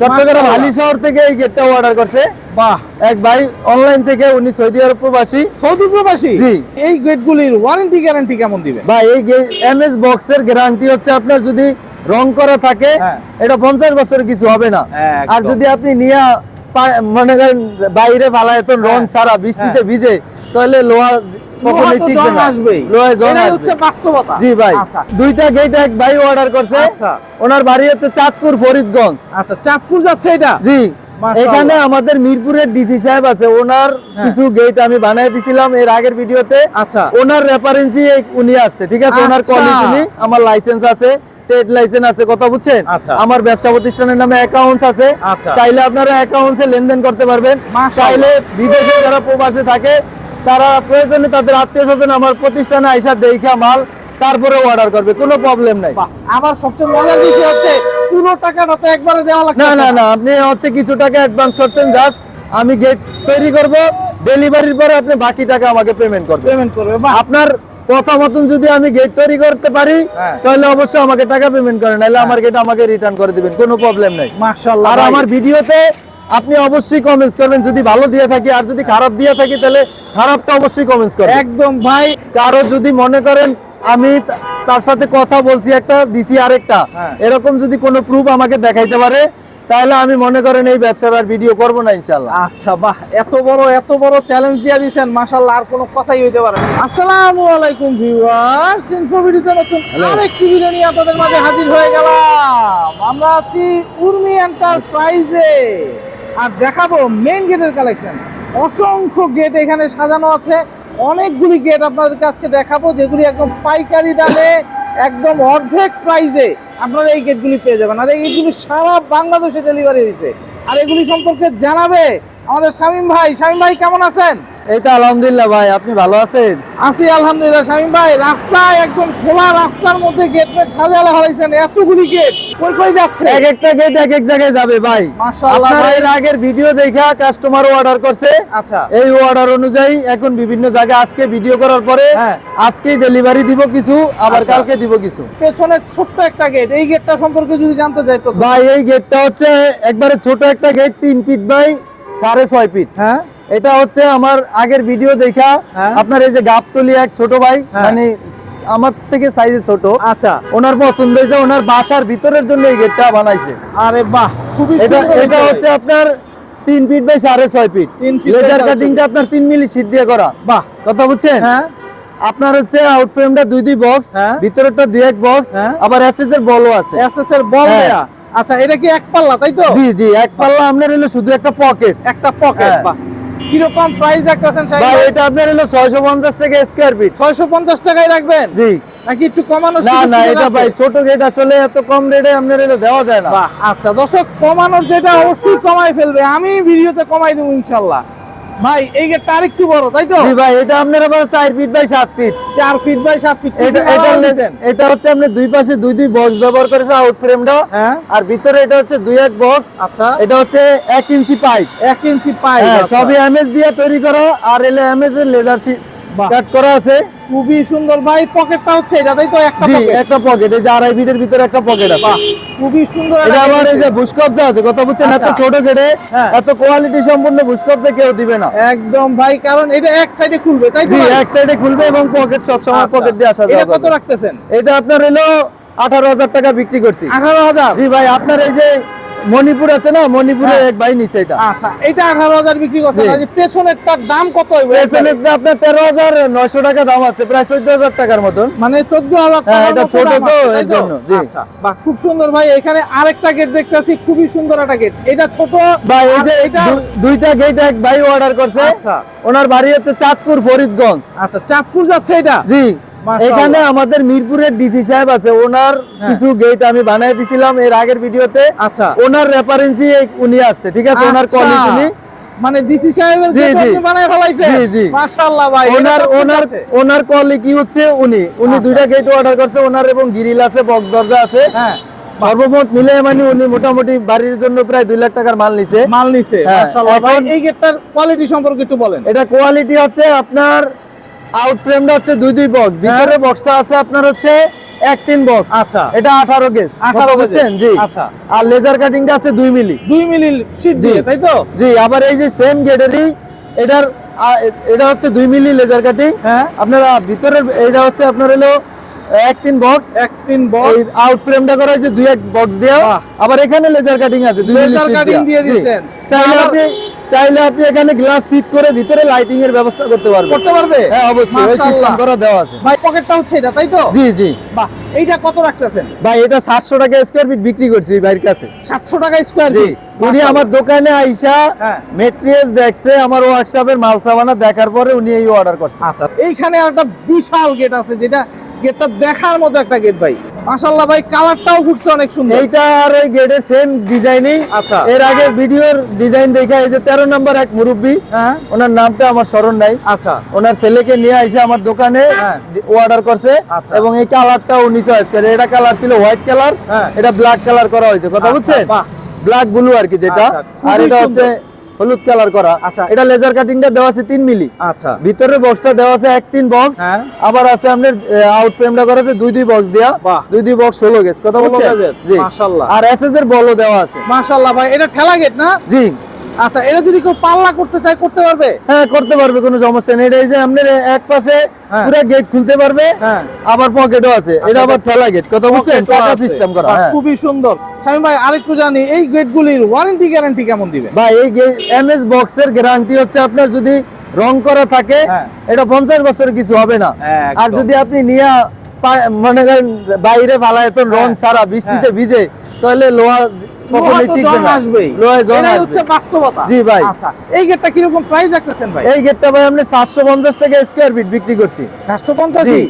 চট্টগ্রাম। হালি শহর থেকে এই গেটটা অর্ডার করছে বাহ এক ভাই অনলাইন থেকে উনি সৌদি আরব প্রবাসী সৌদি প্রবাসী জি। এই গেটগুলির ওয়ারেন্টি গ্যারান্টি কেমন ভাই এই এম এস বক্সের গ্যারান্টি হচ্ছে আপনার যদি রং করা থাকে হ্যাঁ। এটা পঞ্চাশ বছর কিছু হবে না আর যদি আপনি নিয়ে মনে করেন বাইরে ফালায় তো রং হ্যাঁ। ছাড়া বৃষ্টিতে ভিজে তাহলে লোহা আচ্ছা। আচ্ছা। ওনার বাড়ি হচ্ছে চাঁদপুর ফরিদগঞ্জ। আচ্ছা চাঁদপুর যাচ্ছে এটা? জি। এখানে আমাদের মিরপুরের ডিসি সাহেব আছে। ওনার হ্যাঁ। কিছু গেট আমি বানিয়ে দিছিলাম এর আগের ভিডিওতে। আচ্ছা। ওনার রেফারেন্সি উনি আছে ঠিক আছে? ওনার। কোয়ালিটি উনি। আমার লাইসেন্স আছে ট্রেড লাইসেন্স আছে কথা বুঝছেন। আমার ব্যবসা প্রতিষ্ঠানের নামে অ্যাকাউন্টস আছে। চাইলে আপনারা অ্যাকাউন্টসে লেনদেন করতে পারবেন। চাইলে বিদেশে যারা প্রবাসে থাকে তারা প্রয়োজনে তাদের আত্মীয় স্বজন আমার প্রতিষ্ঠানে আইসা দেখা মাল তারপরে অর্ডার করবে কোনো প্রবলেম নাই। আমার সবচেয়ে মজার বিষয় হচ্ছে পুরো টাকাটা তো একবারে দেওয়া লাগবে না না না। আপনি হচ্ছে কিছু টাকা অ্যাডভান্স করছেন জাস্ট আমি গেট তৈরি করব ডেলিভারির পরে আপনি বাকি টাকা আমাকে পেমেন্ট করবেন। পেমেন্ট করবে আপনার কথা মতন যদি আমি গেট তৈরি করতে পারি হ্যাঁ। তাহলে অবশ্যই আমাকে টাকা পেমেন্ট করেন নাহলে আমার গেট আমাকে রিটার্ন করে দিবেন কোনো প্রবলেম নাই। মাশাআল্লাহ আর আমার ভিডিওতে আপনি অবশ্যই কমেন্টস করবেন। যদি ভালো দিয়ে থাকি আর যদি খারাপ দিয়ে থাকি তাহলে খারাপটা অবশ্যই কমেন্টস করবেন। একদম ভাই। কারও যদি মনে করেন আমি তার সাথে কথা বলছি একটা দিছি আরেকটা হ্যাঁ। এরকম যদি কোনো প্রুফ আমাকে দেখাইতে পারে তাহলে আমি মনে করেন এই ব্যবসার আর ভিডিও করব না ইনশাল্লাহ আচ্ছা বাহ এত বড় এত বড় চ্যালেঞ্জ দিয়ে দিয়েছেন মাশাআল্লাহ আর কোনো কথাই হইতে পারে না। আসসালামু আলাইকুম ভিউয়ার্স ইনফোভিডিওতে নতুন Hello. আরেকটি ভিডিও নিয়ে আপনাদের মাঝে হাজির হয়ে গেলাম। আমরা আছি উর্মি এন্টারপ্রাইজে আর দেখাবো মেন গেটের কালেকশন অসংখ্য গেট এখানে সাজানো আছে। অনেকগুলি গেট আপনাদেরকে আজকে দেখাবো, যেগুলি একদম পাইকারি দামে, একদম অর্ধেক প্রাইজে আপনারা এই গেটগুলি পেয়ে যাবেন। আর এই গেটগুলি সারা বাংলাদেশে ডেলিভারি হয়েছে। আর এগুলি সম্পর্কে জানাবে আমাদের শামীম ভাই। শামীম ভাই, কেমন আছেন? এই তো আলহামদুলিল্লাহ ভাই আপনি ভালো আছেন? আছি আলহামদুলিল্লাহ শামীম ভাই রাস্তায় একদম খোলা রাস্তার মধ্যে গেট মেট সাজালে হয়েছেন এতগুলি গেট কই কই যাচ্ছে? এক একটা গেট এক এক জায়গায় যাবে ভাই। মাশাআল্লাহ আপনার এর আগের ভিডিও দেখা কাস্টমার অর্ডার করছে। আচ্ছা। এই অর্ডার অনুযায়ী এখন বিভিন্ন জায়গায় আজকে ভিডিও করার পরে হ্যাঁ। আজকেই ডেলিভারি দিব কিছু আবার আচ্ছা। কালকে দিব কিছু। পেছনে ছোট্ট একটা গেট এই গেটটা সম্পর্কে যদি জানতে চাই তো ভাই এই গেটটা হচ্ছে একবারে ছোট একটা গেট তিন ফিট বাই সাড়ে ছয় ফিট হ্যাঁ। এটা হচ্ছে আমার আগের ভিডিও দেখা। হ্যাঁ। আপনার এই যে গাবতলি এক ছোট ভাই হ্যাঁ। মানে আমার থেকে সাইজে ছোট। আচ্ছা। ওনার পছন্দ হয়েছে ওনার বাসার ভিতরের জন্য এই গেটটা বানাইছে। আরে বাহ খুবই এটা। হচ্ছে আপনার তিন ফিট বাই সাড়ে ছয় ফিট লেজার কাটিংটা আপনার তিন মিলি শীট দিয়ে করা। বাহ। কথা বুঝছেন? হ্যাঁ। আপনার হচ্ছে আউট ফ্রেমটা দুই দুই বক্স হ্যাঁ। ভিতরেরটা দুই এক বক্স হ্যাঁ। আবার এসএস এর বলও আছে। এসএস এর বল। দেয়া আচ্ছা এটা কি এক পাল্লা তাই তো? জি জি এক পাল্লা আপনার হলো শুধু একটা পকেট একটা পকেট। বাহ। কীরকম প্রাইস রাখতেছেন ভাই এটা আপনার হলো ছয়শো পঞ্চাশ টাকা স্কোয়ার ফিট ছয়শো পঞ্চাশ টাকায় রাখবেন? জি। নাকি একটু কমানো না না এটা ভাই ছোট গেট আসলে এত কম রেটে আপনার এটা দেওয়া যায় না। আচ্ছা দর্শক কমানোর যেটা অবশ্যই কমাই ফেলবে আমি ভিডিওতে কমাই দেবো ইনশাল্লাহ। ভাই এই গেটটা আরেকটু বড় তাই তো? জি ভাই এটা আপনার আবার চার ফিট বাই 7 ফিট চার ফিট বাই সাত ফিট এটা এটা এটা হচ্ছে আপনি দুই পাশে দুই দুই বক্স ব্যবহার করেছে আউট ফ্রেমটা হ্যাঁ। আর ভিতরে এটা হচ্ছে দুই এক বক্স আচ্ছা। এটা হচ্ছে এক ইঞ্চি পাইপ এক ইঞ্চি পাই হ্যাঁ সবই এমএস দিয়ে তৈরি করা। আর এলে এমএস এর লেজার। কাট করা আছে। খুবই সুন্দর। ভাই পকেটটা হচ্ছে এটা তাই তো? একটা জি একটা পকেট এই যে আড়াই ফিটের ভিতরে একটা পকেট আছে। খুবই সুন্দর এটা আবার এই যে pocket। আছে কথা বুঝছেন? এত আচ্ছা। ছোট গেটে হ্যাঁ। এত কোয়ালিটি সম্পূর্ণ বুসকবজা কেউ দিবে না। একদম ভাই কারণ এটা এক সাইডে খুলবে তাই তো জি এক সাইডে খুলবে এবং পকেট সব সময়। পকেট দিয়ে আসা এটা কত রাখতেছেন? এটা আপনার হলো আঠারো হাজার টাকা বিক্রি করছি। আঠারো হাজার? জি ভাই আপনার এই যে মণিপুর আছে না? মণিপুরে হ্যাঁ। এক ভাই নিছে এটা। আচ্ছা এটা আঠারো হাজার বিক্রি করছেন জি। আর যে পেছনেরটার দাম কত হইবে পেছনেরটা আপনার তেরো হাজার নয়শো টাকা দাম আছে প্রায় চোদ্দ হাজার টাকার মতন। মানে চোদ্দ হাজার হ্যাঁ, এটা ছোট তো, এর জন্য, জি। আচ্ছা বাহ খুব সুন্দর ভাই। এখানে আরেকটা গেট দেখতেছি খুবই সুন্দর একটা গেট এটা ছোট ভাই এই যে এটা দুইটা গেট এক ভাই অর্ডার করছে। আচ্ছা। ওনার বাড়ি হচ্ছে চাঁদপুর ফরিদগঞ্জ। আচ্ছা চাঁদপুর যাচ্ছে এটা? জি। এখানে আমাদের মিরপুরের ডিসি সাহেব আছে ওনার হ্যাঁ। কিছু গেট আমি বানিয়ে দিছিলাম এর আগের ভিডিওতে আচ্ছা ওনার রেফারেন্সি উনি আছে ঠিক আছে ওনার আচ্ছা। কোয়ালিটি উনি মানে ডিসি সাহেবের জি, গেট জি। আপনি বানায় ফেলাইছেন জি, জি। মাশাআল্লাহ ভাই এটা ওনার ওনার যাচ্ছে। ওনার হচ্ছে উনি উনি আচ্ছা। দুইটা গেট অর্ডার করছে ওনার এবং গিরিল আছে বক দরজা আছে হ্যাঁ সর্বমোট মিলে মানে উনি মোটামুটি বাড়ির জন্য প্রায় দুই লাখ টাকার মাল নিছে মাল নিছে হ্যাঁ, এই গেটটার কোয়ালিটি সম্পর্কে একটু বলেন এটা কোয়ালিটি হচ্ছে আপনার আউট ফ্রেমটা হচ্ছে দুই দুই বক্স ভিতরে বক্সটা আছে আপনার হচ্ছে এক তিন বক্স আচ্ছা। এটা আঠারো গেজ 18 18 বুঝছেন? জি। আচ্ছা। আর লেজার কাটিংটা আছে দুই মিলি দুই মিলি শীট দিয়ে তাই তো? জি আবার এই যে সেম গেটেরই এটার এটা হচ্ছে দুই মিলি লেজার কাটিং হ্যাঁ। আপনারা ভিতরের এটা হচ্ছে আপনার হলো এক তিন বক্স এক তিন বক্স আউট ফ্রেমটা করা হয়েছে দুই এক বক্স দেওয়া আবার এখানে লেজার কাটিং আছে দুই Laser cutting দিয়ে। দিয়েছেন। চাইলে আপনি চাইলে আপনি এখানে গ্লাস ফিট করে ভিতরে লাইটিং এর ব্যবস্থা করতে পারবেন। করতে পারবে? হ্যাঁ অবশ্যই ওই সিস্টেম করা দেওয়া আছে। ভাই পকেটটা হচ্ছে এটা তাই তো? জি জি। বাহ এইটা কত রাখতেছেন? ভাই এটা সাতশো টাকা স্কোয়ার ফিট বিক্রি করছি এই ভাইয়ের কাছে। সাতশো টাকা স্কোয়ার জি ফিট উনি আমার দোকানে আইসা হ্যাঁ। মেটেরিয়ালস দেখছে আমার ওয়ার্কশপের মাল সামানা দেখার পরে উনি এই অর্ডার করছে। আচ্ছা এইখানে একটা বিশাল গেট আছে যেটা গেটটা দেখার মতো একটা গেট ভাই। মাশাআল্লাহ ভাই কালারটাও ঘুরছে অনেক সুন্দর। এইটা আর ওই গেটের সেম ডিজাইনই আচ্ছা। এর আগে ভিডিওর ডিজাইন দেখা এই যে তেরো নম্বর এক মুরব্বী হ্যাঁ। ওনার নামটা আমার স্মরণ নাই। আচ্ছা। ওনার ছেলেকে নিয়ে এসে আমার দোকানে হ্যাঁ। অর্ডার করছে। আচ্ছা। এবং এই কালারটা উনি চয়েস করে এটা কালার ছিল হোয়াইট কালার হ্যাঁ। এটা ব্ল্যাক কালার করা হয়েছে। কথা আচ্ছা, বুঝছেন? ব্ল্যাক ব্লু আর কি যেটা। আচ্ছা, আর এটা হচ্ছে হলুদ কালার করা। আচ্ছা। এটা লেজার কাটিংটা দেওয়া আছে তিন মিলি। আচ্ছা। ভিতরের বক্সটা দেওয়া আছে এক তিন বক্স হ্যাঁ। আবার আছে আপনার আউট ফ্রেমটা করা আছে দুই দুই বক্স দেওয়া। দুই দুই বক্স ষোলো গেছে কথা 16 বলছেন গেজের, জি মাশাআল্লাহ। আর এসএস এর বলও দেওয়া আছে। মাসাল্লাহ ভাই এটা ঠেলা গেট না? জি। আচ্ছা এটা যদি কেউ পাল্লা করতে চায় করতে পারবে? হ্যাঁ করতে পারবে কোনো সমস্যা নেই। এটা এই যে আপনার এক পাশে হ্যাঁ। পুরো গেট খুলতে পারবে হ্যাঁ। আবার পকেটও আছে। এটা আচ্ছা, আবার ঠেলা গেট কথা চাকা সিস্টেম করা। হ্যাঁ। খুবই সুন্দর। স্বামী ভাই আরেকটু জানি এই গেটগুলির ওয়ারেন্টি গ্যারান্টি কেমন দিবে? ভাই এই এমএস বক্সের গ্যারান্টি হচ্ছে আপনার যদি রং করা থাকে। এটা পঞ্চাশ বছরের কিছু হবে না। আর যদি আপনি নিয়ে মনে করেন বাইরে ফালায় তো রং। ছাড়া বৃষ্টিতে। ভিজে তাহলে লোহা কখনোই টিকবে না। আসবেই। লোহায় জং আসবে। হচ্ছে বাস্তবতা। জি ভাই। আচ্ছা এই গেটটা কীরকম প্রাইস রাখতেছেন ভাই? এই গেটটা ভাই আপনি সাতশো পঞ্চাশ টাকা স্কোয়ার ফিট বিক্রি করছি। জি।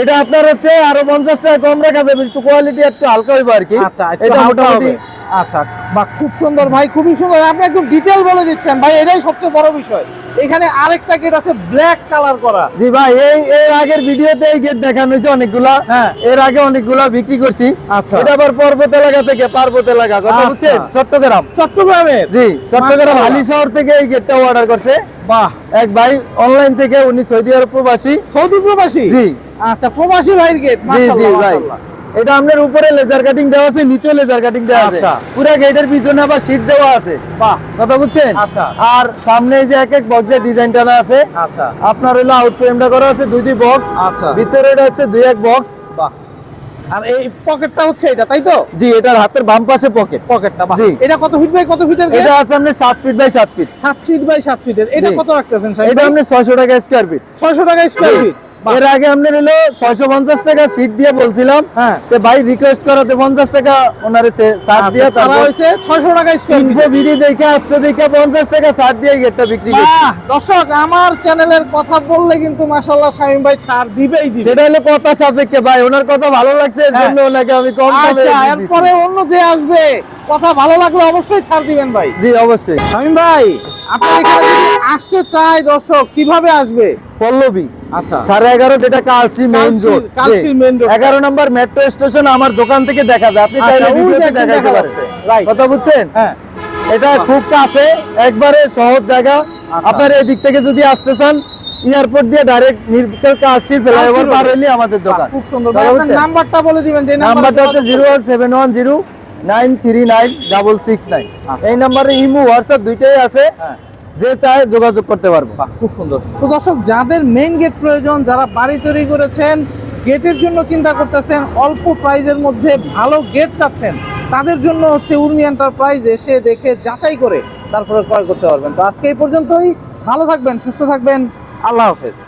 এটা আপনার হচ্ছে আরও পঞ্চাশ টাকা কম রাখা যাবে একটু কোয়ালিটি একটু হালকা হইবে আর কি। আচ্ছা এটা মোটামুটি। আচ্ছা বা খুব সুন্দর ভাই খুবই সুন্দর। আপনি একদম ডিটেল বলে দিচ্ছেন ভাই এটাই সবচেয়ে বড় বিষয়। এখানে আরেকটা গেট আছে ব্ল্যাক কালার করা। জি ভাই এই এর আগের ভিডিওতে এই গেট দেখানো হয়েছে অনেকগুলা। হ্যাঁ। এর আগে অনেকগুলা বিক্রি করছি। আচ্ছা। এটা আবার পর্বত এলাকা থেকে পার্বত এলাকা কথা আচ্ছা। বুঝছেন? চট্টগ্রাম। চট্টগ্রামের জি চট্টগ্রাম। হালি শহর থেকে এই গেটটা অর্ডার করছে। বাহ। এক ভাই অনলাইন থেকে উনি সৌদি আরব প্রবাসী। সৌদি প্রবাসী? জি। আচ্ছা প্রবাসী ভাইয়ের গেট জি জি ভাই। এটা আপনার উপরে লেজার কাটিং দেওয়া আছে নিচে লেজার কাটিং দেওয়া আছে। আচ্ছা। পুরো গেটের পিছনে আবার শীট দেওয়া আছে। বাহ। কথা বুঝছেন? আচ্ছা। আর সামনে যে এক এক বক্সের ডিজাইন টানা আছে আচ্ছা। আপনার হলো আউট ফ্রেমটা করা আছে দুই দুই বক্স ভিতরে এটা হচ্ছে দুই এক বক্স আর এই পকেটটা হচ্ছে এটা তাই তো? জি এটার হাতের বাম পাশে পকেট পকেটটা জি। এটা কত ফিট বাই কত ফিটের এটা আছে আপনার সাত ফিট বাই সাত ফিট সাত ফিট বাই সাত ফিটের এটা কত রাখতেছেন স্যার এটা আপনার ছয়শো টাকা স্কোয়ার ফিট ছয়শো টাকা স্কোয়ার ফিট এর আগে আপনার হলো ছয়শো পঞ্চাশ টাকা সিট দিয়ে বলছিলাম। হ্যাঁ। তো ভাই রিকোয়েস্ট করাতে পঞ্চাশ টাকা ওনারে দিয়ে আচ্ছা, ছাড়া তারপর হয়েছে ছয়শো টাকা ইনফো ভিডিও দেখে আসছে দেখে পঞ্চাশ টাকা ছাড় দিয়ে গেটটা বিক্রি দর্শক আমার চ্যানেলের কথা বললে কিন্তু শামিম ভাই ছাড় দিবেই দিবে। সেটা হলো কথা সাপেক্ষে ভাই ওনার কথা ভালো লাগছে এর হ্যাঁ। জন্য ওনাকে আমি কম দামে আচ্ছা এরপরে অন্য যে আসবে কথা ভালো লাগলে অবশ্যই ছাড় দিবেন ভাই। জি অবশ্যই। শামিম ভাই আপনার এখানে যদি আসতে চায় দর্শক কীভাবে আসবে? পল্লবী। আচ্ছা। সাড়ে এগারো যেটা কালসি মেইন রোড। এগারো নম্বর মেট্রো স্টেশন আমার দোকান থেকে দেখা যায়। আপনি আচ্ছা. কথা বুঝছেন? হ্যাঁ। এটা খুব কাছে একবারে সহজ জায়গা। আচ্ছা। আপনার এই দিক থেকে যদি আসতে চান এয়ারপোর্ট দিয়ে ডাইরেক্ট নির্বিকল কালসি ফ্লাইওভার। পার হইলে আমাদের দোকান। খুব সুন্দর। আপনার নাম্বারটা বলে দিবেন যে নাম্বারটা হচ্ছে zero one seven one zero nine three nine double six nine. আচ্ছা। এই নাম্বারে ইমো হোয়াটসঅ্যাপ দুইটাই আছে। হ্যাঁ। যে চায় যোগাযোগ করতে পারব। খুব সুন্দর। তো দর্শক, যাদের মেইন গেট প্রয়োজন, যারা বাড়ি তৈরি করেছেন গেটের জন্য চিন্তা করতেছেন, অল্প প্রাইজের মধ্যে ভালো গেট চাচ্ছেন, তাদের জন্য হচ্ছে উর্মি এন্টারপ্রাইজ এসে দেখে যাচাই করে তারপরে ক্রয় করতে পারবেন। তো আজকে এই পর্যন্তই। ভালো থাকবেন, সুস্থ থাকবেন। আল্লাহ হাফেজ।